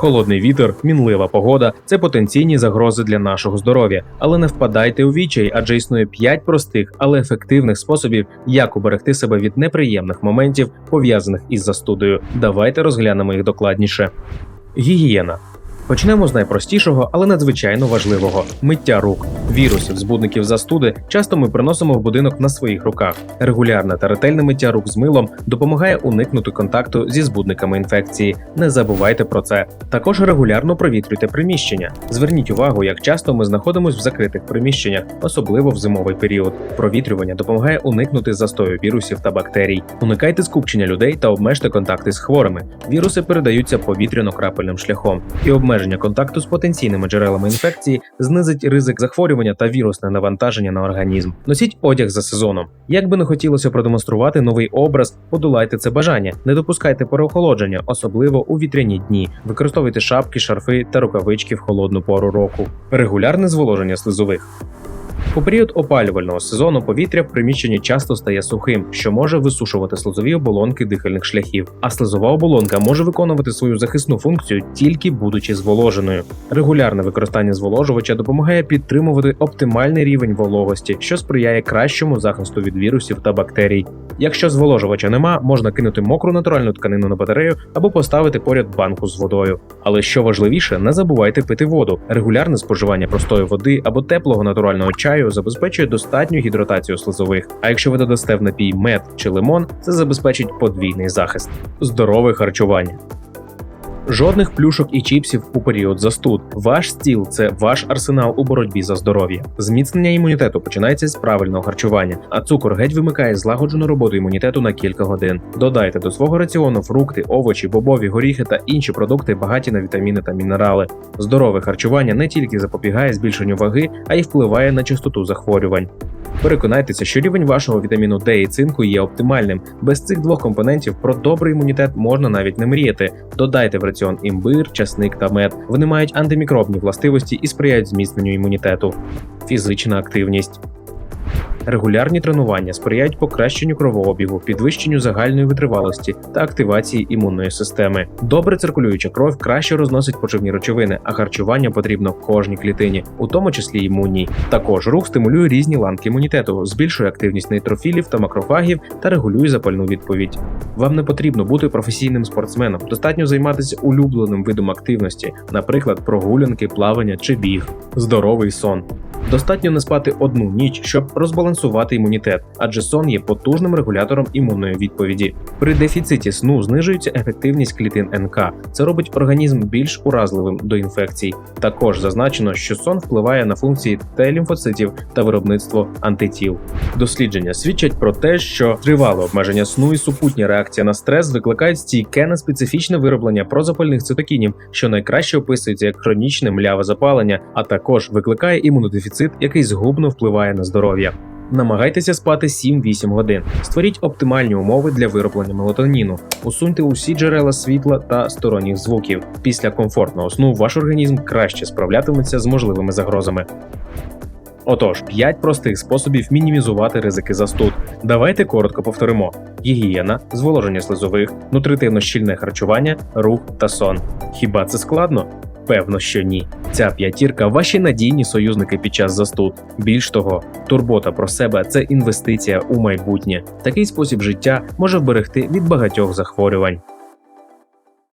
Холодний вітер, мінлива погода це потенційні загрози для нашого здоров'я, але не впадайте у відчай, адже існує 5 простих, але ефективних способів, як уберегти себе від неприємних моментів, пов'язаних із застудою. Давайте розглянемо їх докладніше. Гігієна. Почнемо з найпростішого, але надзвичайно важливого миття рук. Вірусів, збудників застуди часто ми приносимо в будинок на своїх руках. Регулярне та ретельне миття рук з милом допомагає уникнути контакту зі збудниками інфекції. Не забувайте про це. Також регулярно провітрюйте приміщення. Зверніть увагу, як часто ми знаходимося в закритих приміщеннях, особливо в зимовий період. Провітрювання допомагає уникнути застою вірусів та бактерій. Уникайте скупчення людей та обмежте контакти з хворими. Віруси передаються повітряно-крапельним шляхом, і обмеження контакту з потенційними джерелами інфекції знизить ризик захворювання та вірусне навантаження на організм. Носіть одяг за сезоном. Як би не хотілося продемонструвати новий образ, подолайте це бажання, не допускайте переохолодження, особливо у вітряні дні. Використовуйте шапки, шарфи та рукавички в холодну пору року. Регулярне зволоження слизових. У період опалювального сезону повітря в приміщенні часто стає сухим, що може висушувати слизові оболонки дихальних шляхів. А слизова оболонка може виконувати свою захисну функцію тільки будучи зволоженою. Регулярне використання зволожувача допомагає підтримувати оптимальний рівень вологості, що сприяє кращому захисту від вірусів та бактерій. Якщо зволожувача нема, можна кинути мокру натуральну тканину на батарею або поставити поряд банку з водою. Але що важливіше, не забувайте пити воду. Регулярне споживання простої води або теплого натурального чаю забезпечує достатню гідратацію слизових. А якщо ви додасте в напій мед чи лимон, це забезпечить подвійний захист. Здорове харчування. Жодних плюшок і чіпсів у період застуд. Ваш стіл це ваш арсенал у боротьбі за здоров'я. Зміцнення імунітету починається з правильного харчування, а цукор геть вимикає злагоджену роботу імунітету на кілька годин. Додайте до свого раціону фрукти, овочі, бобові, горіхи та інші продукти, багаті на вітаміни та мінерали. Здорове харчування не тільки запобігає збільшенню ваги, а й впливає на частоту захворювань. Переконайтеся, що рівень вашого вітаміну Д і цинку є оптимальним. Без цих двох компонентів про добрий імунітет можна навіть не мріяти. Додайте в раціон імбир, часник та мед. Вони мають антимікробні властивості і сприяють зміцненню імунітету. Фізична активність. Регулярні тренування сприяють покращенню кровообігу, підвищенню загальної витривалості та активації імунної системи. Добре циркулююча кров краще розносить поживні речовини, а харчування потрібно кожній клітині, у тому числі імунній. Також рух стимулює різні ланки імунітету, збільшує активність нейтрофілів та макрофагів та регулює запальну відповідь. Вам не потрібно бути професійним спортсменом, достатньо займатися улюбленим видом активності, наприклад, прогулянки, плавання чи біг. Здоровий сон. Достатньо не спати одну ніч, щоб розбалансувати імунітет, адже сон є потужним регулятором імунної відповіді. При дефіциті сну знижується ефективність клітин НК. Це робить організм більш уразливим до інфекцій. Також зазначено, що сон впливає на функції Т-лімфоцитів та виробництво антитіл. Дослідження свідчать про те, що тривале обмеження сну і супутня реакція на стрес викликають стійке неспецифічне вироблення прозапальних цитокінів, що найкраще описується як хронічне мляве запалення, а також викликає імунодефіцит, який згубно впливає на здоров'я. Намагайтеся спати 7-8 годин. Створіть оптимальні умови для вироблення мелатоніну. Усуньте усі джерела світла та сторонніх звуків. Після комфортного сну ваш організм краще справлятиметься з можливими загрозами. Отож, 5 простих способів мінімізувати ризики застуд. Давайте коротко повторимо: гігієна, зволоження слизових, нутритивно-щільне харчування, рух та сон. Хіба це складно? Певно, що ні. Ця п'ятірка ваші надійні союзники під час застуд. Більш того, турбота про себе це інвестиція у майбутнє. Такий спосіб життя може вберегти від багатьох захворювань.